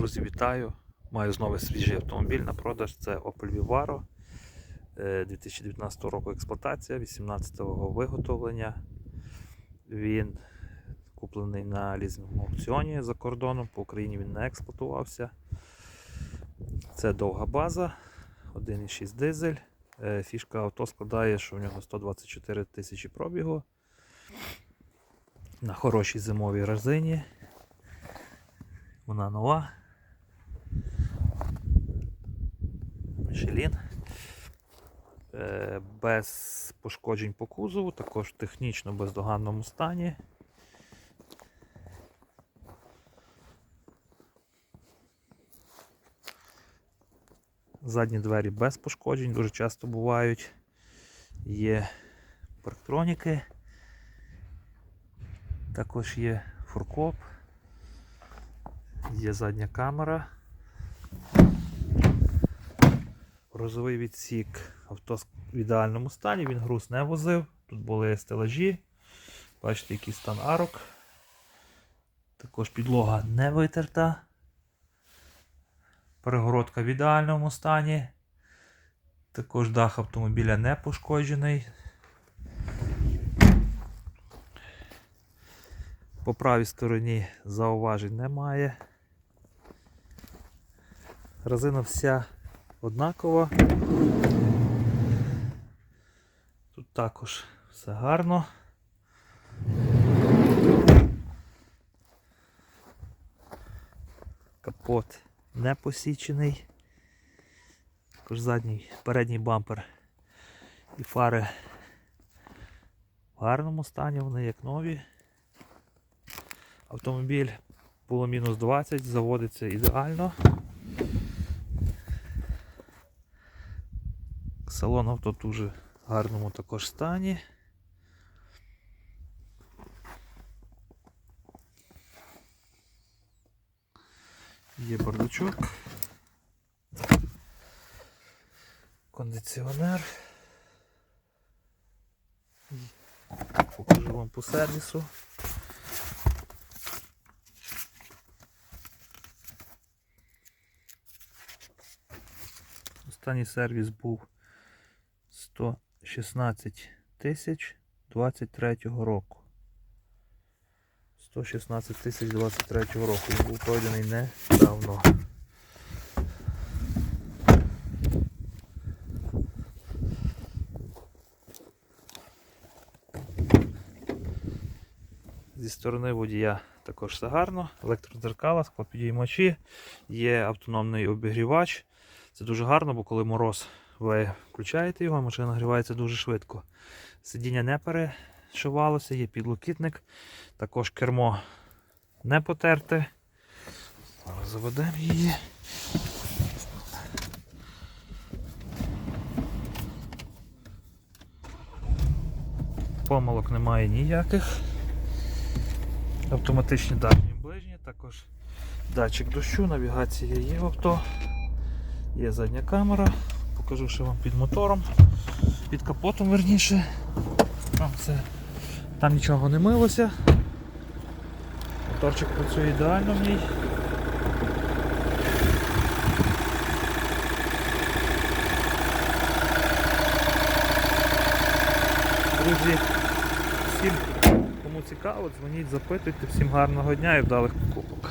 Друзі, вітаю! Маю знову свіжий автомобіль на продаж. Це Opel Vivaro е, 2019 року експлуатація, 18-го виготовлення. Він куплений на лізинговому аукціоні за кордоном. По Україні він не експлуатувався. Це довга база, 1,6 дизель. Е, Фішка авто складає, що в нього 124 тисячі пробігу. На хорошій зимовій резині. Вона нова. Мішелін. Е, Без пошкоджень по кузову, також в технічно бездоганному стані. Задні двері без пошкоджень, дуже часто бувають. Є парктроніки, також є фуркоп. Є задня камера. Розовий відсік авто в ідеальному стані, він груз не возив. Тут були стелажі. Бачите, який стан арок. Також підлога не витерта. Перегородка в ідеальному стані. Також дах автомобіля не пошкоджений. По правій стороні зауважень немає. Резина вся однакова. Тут також все гарно. Капот не посічений. Також задній передній бампер і фари в гарному стані, вони як нові. Автомобіль було мінус 20, заводиться ідеально. Салон авто дуже гарному також стані. Є бардачок. Кондиціонер. Покажу вам по сервісу. Останній сервіс був 116 тисяч 23 року. 116 тисяч 23 року. Він був пройдений недавно. Зі сторони водія також все гарно. Електродзеркала, склопідіймачі, є автономний обігрівач. Це дуже гарно, бо коли мороз ви включаєте його, машина нагрівається дуже швидко. Сидіння не перешивалося, є підлокітник, також кермо не потерте. Зараз заведемо її. Помилок немає ніяких. Автоматичні дальні ближні, також датчик дощу, навігація є в авто. Є задня камера, покажу ще вам під мотором, під капотом верніше. Там, це, там нічого не милося. Моторчик працює ідеально в ній. Друзі, всім кому цікаво, дзвоніть, запитуйте, всім гарного дня і вдалих покупок.